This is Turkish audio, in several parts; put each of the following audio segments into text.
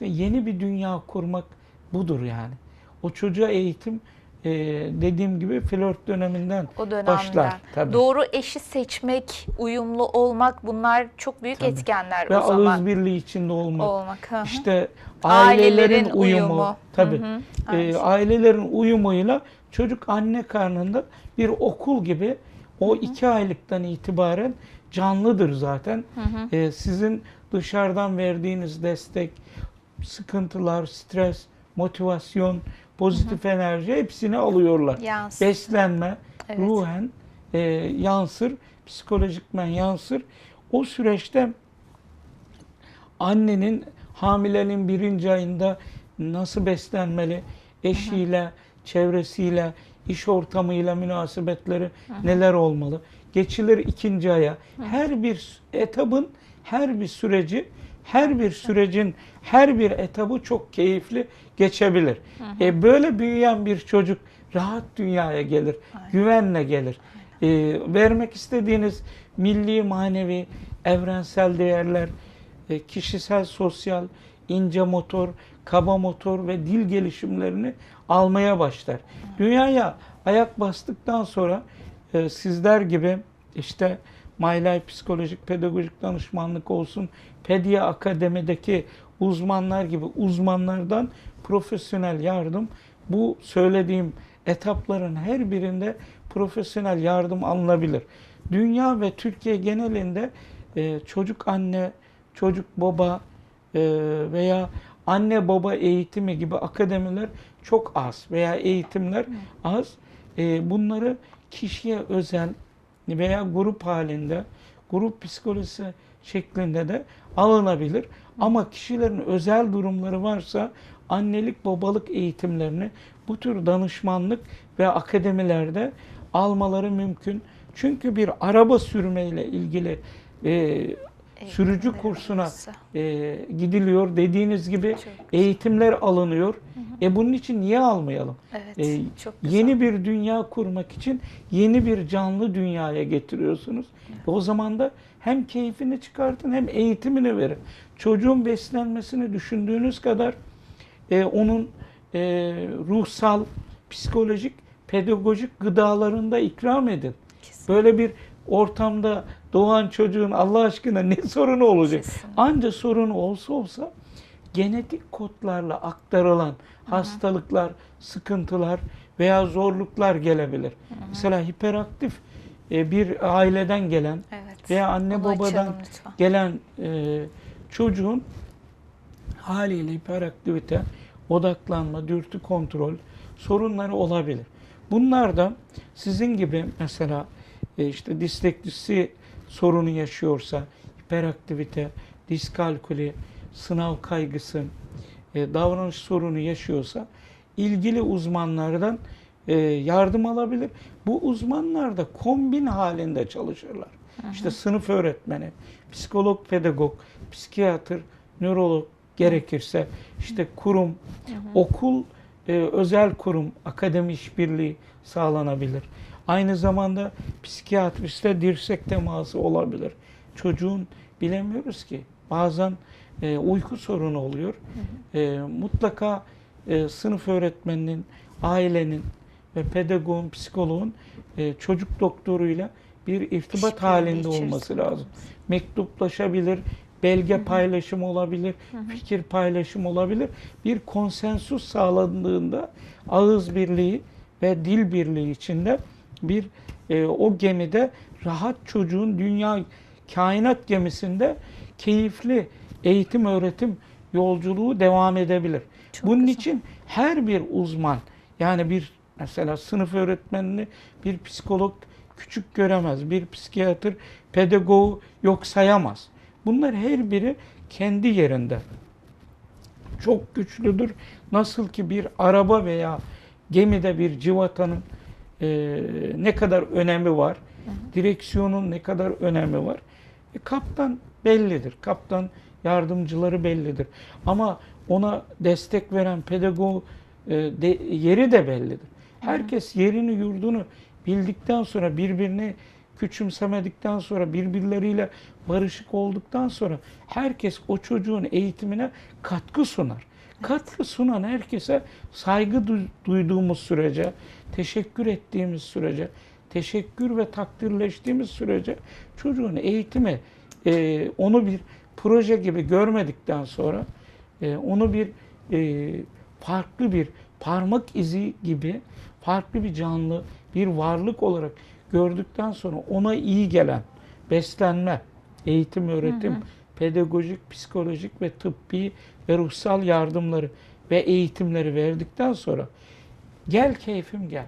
İşte yeni bir dünya kurmak budur yani. O çocuğa eğitim e, dediğim gibi flört döneminden O dönemden. başlar. Tabii. Doğru eşi seçmek, uyumlu olmak bunlar çok büyük Tabii. etkenler Ve o zaman. ağız birliği içinde olmak. olmak. hı hı. İşte Ailelerin ailelerin uyumu. uyumu. Tabii. Hı hı. E, ailelerin uyumuyla çocuk anne karnında bir okul gibi o iki aylıktan itibaren canlıdır zaten. Hı hı. E, sizin dışarıdan verdiğiniz destek, sıkıntılar, stres, motivasyon, pozitif enerji hepsini alıyorlar. Yansın. Beslenme Evet. ruhen e, yansır, psikolojikmen yansır. O süreçte annenin hamilenin birinci ayında nasıl beslenmeli, eşiyle, çevresiyle, iş ortamıyla münasebetleri neler olmalı? Geçilir ikinci aya. Her bir etabın, her bir süreci, her bir sürecin her bir etabı çok keyifli geçebilir. E, böyle büyüyen bir çocuk rahat dünyaya gelir, Aynen. güvenle gelir. E, vermek istediğiniz milli, manevi, evrensel değerler, e, kişisel, sosyal, ince motor, kaba motor ve dil gelişimlerini almaya başlar. Dünyaya ayak bastıktan sonra e, sizler gibi işte My Life Psikolojik Pedagojik Danışmanlık olsun, Pedia Akademi'deki uzmanlar gibi uzmanlardan profesyonel yardım bu söylediğim etapların her birinde profesyonel yardım alınabilir. Dünya ve Türkiye genelinde e, çocuk anne, çocuk baba e, veya anne baba eğitimi gibi akademiler çok az veya eğitimler az. E, bunları kişiye özel veya grup halinde, grup psikolojisi şeklinde de alınabilir. Ama kişilerin özel durumları varsa annelik babalık eğitimlerini bu tür danışmanlık ve akademilerde almaları mümkün. Çünkü bir araba sürmeyle ilgili e, sürücü kursuna e, gidiliyor. Dediğiniz gibi eğitimler alınıyor. E bunun için niye almayalım? Evet, e, çok güzel. Yeni bir dünya kurmak için yeni bir canlı dünyaya getiriyorsunuz. O zaman da hem keyfini çıkartın hem eğitimini verin. Çocuğun beslenmesini düşündüğünüz kadar e, onun e, ruhsal, psikolojik, pedagojik gıdalarında ikram edin. Kesin. Böyle bir ortamda doğan çocuğun Allah aşkına ne sorunu olacak? Anca sorunu olsa olsa genetik kodlarla aktarılan hastalıklar, sıkıntılar veya zorluklar gelebilir. Mesela hiperaktif e, bir aileden gelen Evet. veya anne Onu babadan gelen e, çocuğun haliyle hiperaktivite, odaklanma, dürtü kontrol sorunları olabilir. Bunlar da sizin gibi mesela e, işte disleksisi sorunu yaşıyorsa, hiperaktivite, diskalkuli, sınav kaygısı, e, davranış sorunu yaşıyorsa ilgili uzmanlardan e, yardım alabilir. Bu uzmanlar da kombin halinde çalışırlar. İşte sınıf öğretmeni, psikolog, pedagog, psikiyatr, nörolog gerekirse işte kurum, okul, e, özel kurum, akademi işbirliği sağlanabilir. Aynı zamanda psikiyatristle dirsek teması olabilir. Çocuğun bilemiyoruz ki bazen e, uyku sorunu oluyor. E, mutlaka e, sınıf öğretmeninin, ailenin ve pedagogun, psikoloğun e, çocuk doktoruyla bir irtibat İşbirliği halinde olması lazım. Mektuplaşabilir, belge paylaşımı olabilir, fikir paylaşımı olabilir. Bir konsensus sağlandığında ağız birliği ve dil birliği içinde bir e, o gemide rahat çocuğun dünya kainat gemisinde keyifli eğitim öğretim yolculuğu devam edebilir. Çok Bunun güzel. için her bir uzman yani bir mesela sınıf öğretmenini bir psikolog küçük göremez. Bir psikiyatr pedagogu yok sayamaz. Bunlar her biri kendi yerinde çok güçlüdür. Nasıl ki bir araba veya gemide bir civatanın e, ne kadar önemi var, direksiyonun ne kadar önemi var. E, kaptan bellidir. Kaptan yardımcıları bellidir. Ama ona destek veren pedagog e, de- yeri de bellidir. Herkes yerini yurdunu bildikten sonra birbirini küçümsemedikten sonra birbirleriyle barışık olduktan sonra herkes o çocuğun eğitimine katkı sunar. Katkı sunan herkese saygı du- duyduğumuz sürece, teşekkür ettiğimiz sürece, teşekkür ve takdirleştiğimiz sürece çocuğun eğitimi e, onu bir proje gibi görmedikten sonra e, onu bir e, farklı bir parmak izi gibi farklı bir canlı bir varlık olarak gördükten sonra ona iyi gelen beslenme, eğitim, öğretim, pedagojik, psikolojik ve tıbbi ve ruhsal yardımları ve eğitimleri verdikten sonra gel keyfim gel.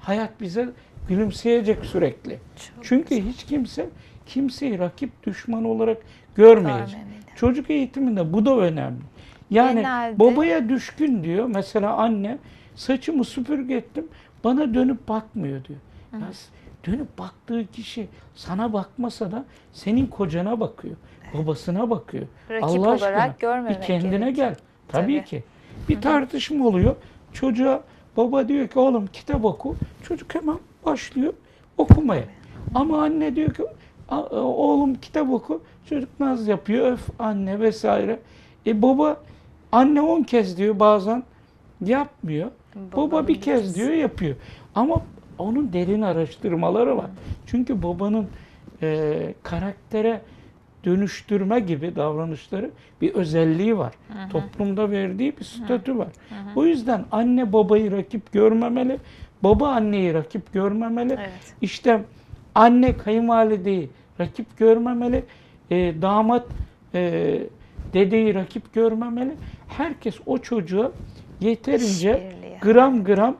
Hayat bize gülümseyecek sürekli. Çok Çünkü hiç kimse kimseyi rakip düşman olarak görmeyecek. görmemeli. Çocuk eğitiminde bu da önemli. Yani Genelde- babaya düşkün diyor. Mesela anne saçımı süpürge ettim bana dönüp bakmıyor diyor. Ya s- dönüp baktığı kişi sana bakmasa da senin kocana bakıyor. Babasına bakıyor. Rakip Allah olarak aşkına görmemek bir kendine gerekiyor. gel. Tabii, Tabii. ki. Bir tartışma oluyor. Çocuğa baba diyor ki oğlum kitap oku. Çocuk hemen başlıyor okumaya. Ama anne diyor ki "A- oğlum kitap oku. Çocuk naz yapıyor. Öf anne vesaire. E baba anne on kez diyor bazen yapmıyor. Baba, Babanın bir kez kez. diyor yapıyor. Ama onun derin araştırmaları var. Çünkü babanın e, karaktere dönüştürme gibi davranışları bir özelliği var. Toplumda verdiği bir statü var. O yüzden anne babayı rakip görmemeli, baba anneyi rakip görmemeli. Evet. İşte anne kayınvalideyi rakip görmemeli, e, damat e, dedeyi rakip görmemeli. Herkes o çocuğa yeterince gram gram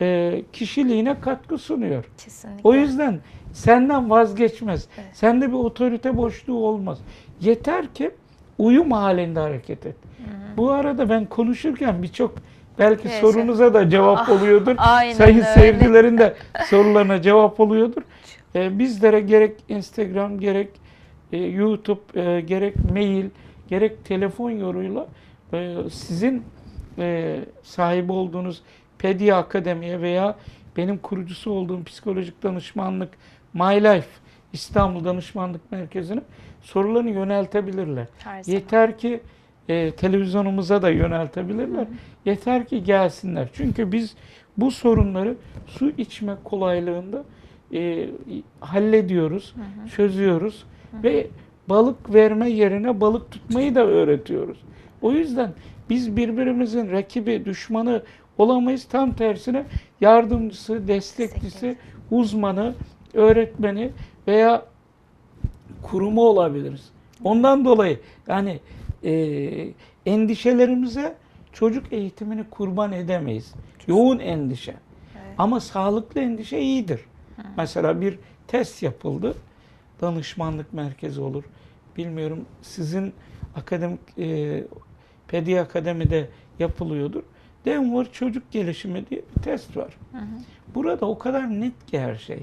e, kişiliğine katkı sunuyor. Kesinlikle. O yüzden senden vazgeçmez. Evet. Sende bir otorite boşluğu olmaz. Yeter ki uyum halinde hareket et. Bu arada ben konuşurken birçok belki Evet. sorunuza da cevap Ah, oluyordur. aynen Sayın öyle. seyircilerin de sorularına cevap oluyordur. Ee, bizlere gerek Instagram, gerek e, YouTube, e, gerek mail, gerek telefon yoluyla e, sizin e, sahip olduğunuz Pedia Akademi'ye veya benim kurucusu olduğum psikolojik danışmanlık My Life İstanbul Danışmanlık Merkezi'ne sorularını yöneltebilirler. Her zaman. Yeter ki e, televizyonumuza da yöneltebilirler. Yeter ki gelsinler. Çünkü biz bu sorunları su içme kolaylığında e, hallediyoruz, çözüyoruz ve balık verme yerine balık tutmayı da öğretiyoruz. O yüzden biz birbirimizin rakibi, düşmanı olamayız. Tam tersine yardımcısı, destekçisi, uzmanı, öğretmeni veya kurumu olabiliriz. Ondan dolayı yani e, endişelerimize çocuk eğitimini kurban edemeyiz. Yoğun endişe. Evet. Ama sağlıklı endişe iyidir. Mesela bir test yapıldı. Danışmanlık merkezi olur. Bilmiyorum sizin akademik e, Pedi Akademi'de yapılıyordur. Denver Çocuk Gelişimi diye bir test var. Burada o kadar net ki her şey.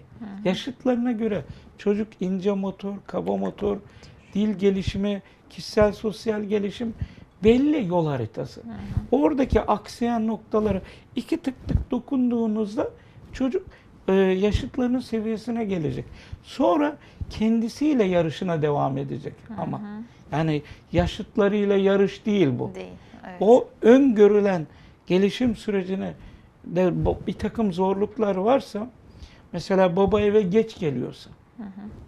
Yaşıtlarına göre çocuk ince motor, kaba motor, dil gelişimi, kişisel sosyal gelişim belli yol haritası. Oradaki aksayan noktaları iki tık tık dokunduğunuzda çocuk e, yaşıtlarının seviyesine gelecek. Sonra kendisiyle yarışına devam edecek ama. Yani yaşıtlarıyla yarış değil bu. Değil. Evet. O öngörülen gelişim sürecine de bir takım zorluklar varsa mesela baba eve geç geliyorsa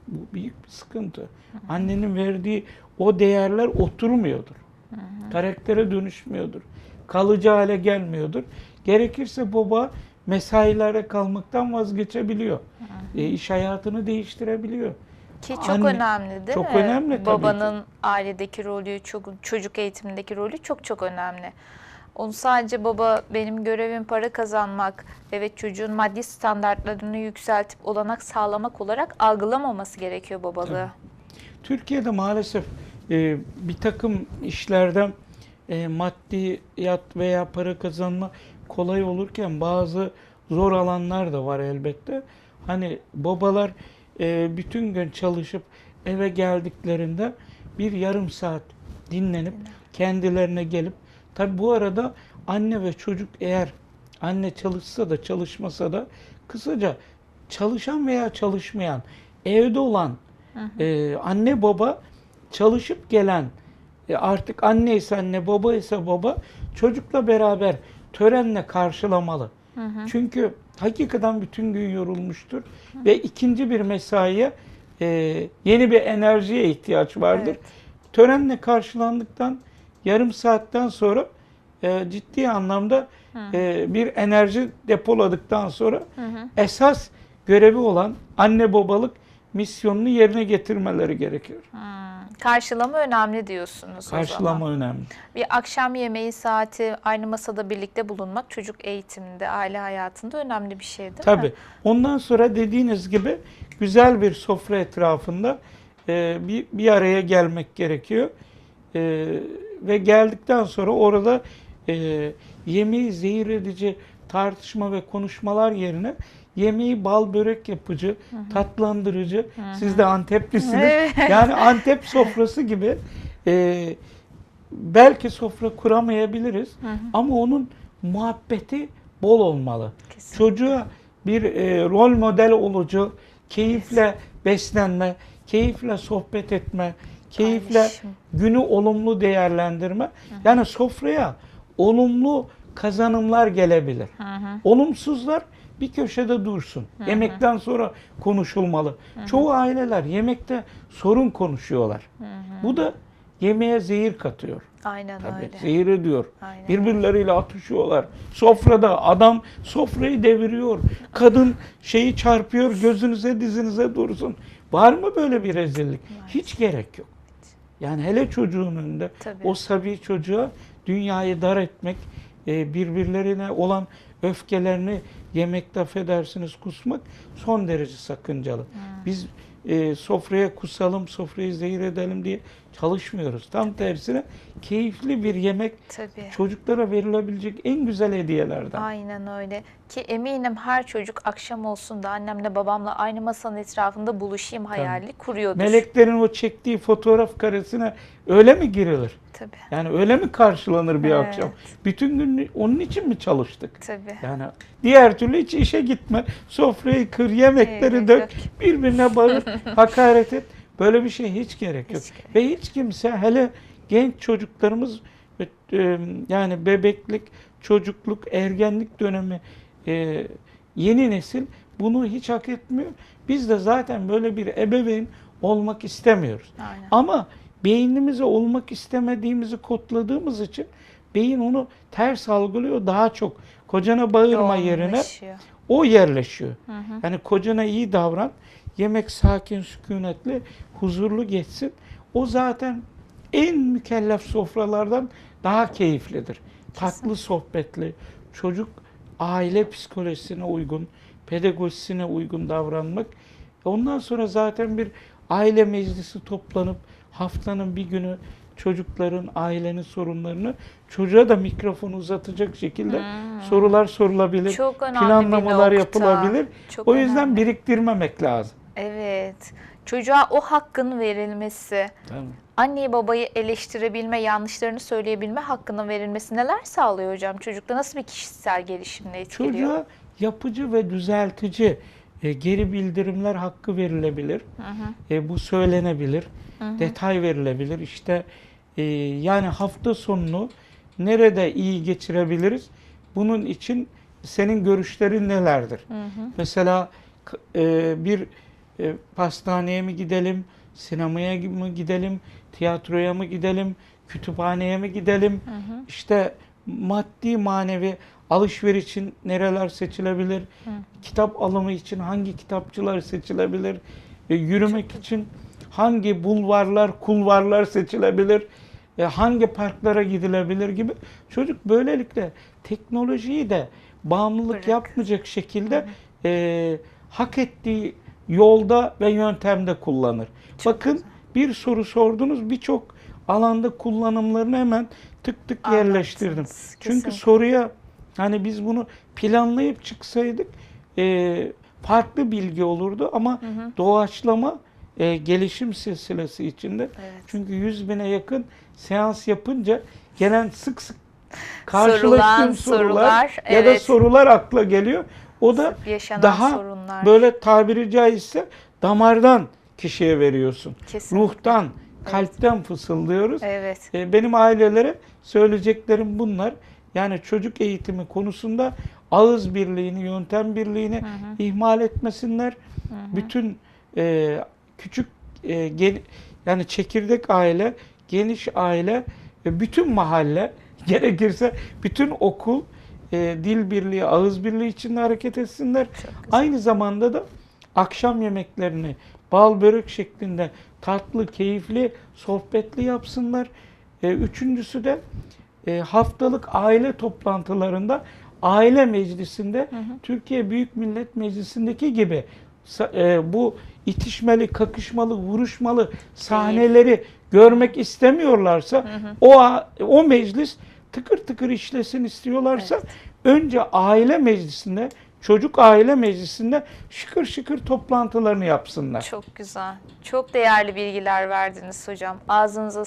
bu büyük bir sıkıntı. Annenin verdiği o değerler oturmuyordur. Karaktere dönüşmüyordur. Kalıcı hale gelmiyordur. Gerekirse baba mesailere kalmaktan vazgeçebiliyor. E, iş hayatını değiştirebiliyor. Ki çok Anne- önemli değil çok mi? önemli tabii Babanın ailedeki rolü, çok, çocuk eğitimindeki rolü çok çok önemli. Onu sadece baba benim görevim para kazanmak, evet çocuğun maddi standartlarını yükseltip olanak sağlamak olarak algılamaması gerekiyor babalığı. Türkiye'de maalesef e, bir takım işlerden e, maddiyat veya para kazanma kolay olurken bazı zor alanlar da var elbette. Hani babalar e, bütün gün çalışıp eve geldiklerinde bir yarım saat dinlenip kendilerine gelip tabi bu arada anne ve çocuk eğer anne çalışsa da çalışmasa da kısaca çalışan veya çalışmayan, evde olan e, anne baba çalışıp gelen e, artık anne ise anne baba ise baba çocukla beraber törenle karşılamalı. Çünkü hakikaten bütün gün yorulmuştur ve ikinci bir mesaiye e, yeni bir enerjiye ihtiyaç vardır. Evet. Törenle karşılandıktan yarım saatten sonra e, ciddi anlamda e, bir enerji depoladıktan sonra esas görevi olan anne babalık misyonunu yerine getirmeleri gerekiyor. Hmm, Karşılama önemli diyorsunuz o zaman. Karşılama önemli. Bir akşam yemeği saati, aynı masada birlikte bulunmak çocuk eğitiminde, aile hayatında önemli bir şey değil mi? Tabii. Ondan sonra dediğiniz gibi güzel bir sofra etrafında e, bir, bir araya gelmek gerekiyor. E, ve geldikten sonra orada e, yemeği zehir edici tartışma ve konuşmalar yerine yemeği bal börek yapıcı, tatlandırıcı. Siz de Anteplisiniz. Evet. Yani Antep sofrası gibi e, belki sofra kuramayabiliriz ama onun muhabbeti bol olmalı. Kesinlikle. Çocuğa bir e, rol model olucu, keyifle beslenme, keyifle sohbet etme, keyifle günü olumlu değerlendirme. Yani sofraya olumlu kazanımlar gelebilir. Hı hı. Olumsuzlar bir köşede dursun. Yemekten sonra konuşulmalı. Çoğu aileler yemekte sorun konuşuyorlar. Bu da yemeğe zehir katıyor. Aynen Tabii, öyle. zehir ediyor. Aynen Birbirleriyle atışıyorlar. Sofrada adam sofrayı deviriyor. Kadın şeyi çarpıyor gözünüze dizinize dursun. Var mı böyle bir rezillik? Hiç gerek yok. Yani hele çocuğun önünde Tabii. o sabi çocuğa dünyayı dar etmek, e, birbirlerine olan öfkelerini yemekte affedersiniz kusmak son derece sakıncalı. Biz e, sofraya kusalım, sofrayı zehir edelim diye çalışmıyoruz. Tam tersine keyifli bir yemek Tabii. çocuklara verilebilecek en güzel hediyelerden. Aynen öyle. Ki eminim her çocuk akşam olsun da annemle babamla aynı masanın etrafında buluşayım hayali kuruyordur. Meleklerin o çektiği fotoğraf karesine öyle mi girilir? Tabii. Yani öyle mi karşılanır bir Evet. akşam? Bütün gün onun için mi çalıştık? Tabii. Yani diğer türlü hiç işe gitme. Sofrayı kır, yemekleri Evet, dök, yok. birbirine bağır, hakaret et. Böyle bir şey hiç gerek yok. Hiç Ve hiç kimse hele genç çocuklarımız e, yani bebeklik, çocukluk, ergenlik dönemi e, yeni nesil bunu hiç hak etmiyor. Biz de zaten böyle bir ebeveyn olmak istemiyoruz. Aynen. Ama beynimize olmak istemediğimizi kodladığımız için beyin onu ters algılıyor daha çok. Kocana bağırma yerine Yoğunlaşıyor. o yerleşiyor. Hı hı. Yani kocana iyi davran. Yemek sakin, sükunetli, huzurlu geçsin. O zaten en mükellef sofralardan daha keyiflidir. Tatlı sohbetli, çocuk aile psikolojisine uygun, pedagojisine uygun davranmak. Ondan sonra zaten bir aile meclisi toplanıp haftanın bir günü çocukların, ailenin sorunlarını çocuğa da mikrofonu uzatacak şekilde sorular sorulabilir, Çok planlamalar yapılabilir. Çok o yüzden önemli. biriktirmemek lazım. Evet. Çocuğa o hakkın verilmesi, Tamam. anneyi babayı eleştirebilme, yanlışlarını söyleyebilme hakkının verilmesi neler sağlıyor hocam? Çocukta nasıl bir kişisel gelişimle etkiliyor? Çocuğa yapıcı ve düzeltici e, geri bildirimler hakkı verilebilir. Hı hı. E, bu söylenebilir. Hı hı. Detay verilebilir. İşte e, yani hafta sonunu nerede iyi geçirebiliriz? Bunun için senin görüşlerin nelerdir? Hı hı. Mesela e, bir e, pastaneye mi gidelim, sinemaya mı gidelim, tiyatroya mı gidelim, kütüphaneye mi gidelim? Hı hı. İşte maddi manevi alışveriş için nereler seçilebilir? Hı. Kitap alımı için hangi kitapçılar seçilebilir? E, yürümek için hangi bulvarlar, kulvarlar seçilebilir? E, hangi parklara gidilebilir gibi. Çocuk böylelikle teknolojiyi de bağımlılık Bırak. yapmayacak şekilde e, hak ettiği yolda ve yöntemde kullanır. Bakın bir soru sordunuz birçok alanda kullanımlarını hemen tık tık yerleştirdim. Anlattınız. Çünkü Kesinlikle. soruya hani biz bunu planlayıp çıksaydık e, farklı bilgi olurdu ama Hı hı. doğaçlama e, gelişim silsilesi içinde. Evet. Çünkü 100 bine yakın seans yapınca gelen sık sık Sorulan karşılaştığım sorular, sorular, ya da evet. sorular akla geliyor. O da yaşanan daha sorunlar. böyle tabiri caizse damardan kişiye veriyorsun. Kesinlikle. Ruhtan, kalpten fısıldıyoruz. Evet. E, Benim ailelere söyleyeceklerim bunlar. Yani çocuk eğitimi konusunda ağız birliğini, yöntem birliğini ihmal etmesinler. Bütün e, küçük e, gen- yani çekirdek aile, geniş aile ve bütün mahalle gerekirse bütün okul e, dil birliği, ağız birliği içinde hareket etsinler. Aynı zamanda da akşam yemeklerini bal börek şeklinde tatlı, keyifli, sohbetli yapsınlar. E, üçüncüsü de e, haftalık aile toplantılarında aile meclisinde Türkiye Büyük Millet Meclisi'ndeki gibi e, bu itişmeli, kakışmalı, vuruşmalı sahneleri görmek istemiyorlarsa o a- o meclis tıkır tıkır işlesin istiyorlarsa Evet. önce aile meclisinde çocuk aile meclisinde şıkır şıkır toplantılarını yapsınlar. Çok güzel. Çok değerli bilgiler verdiniz hocam. Ağzınıza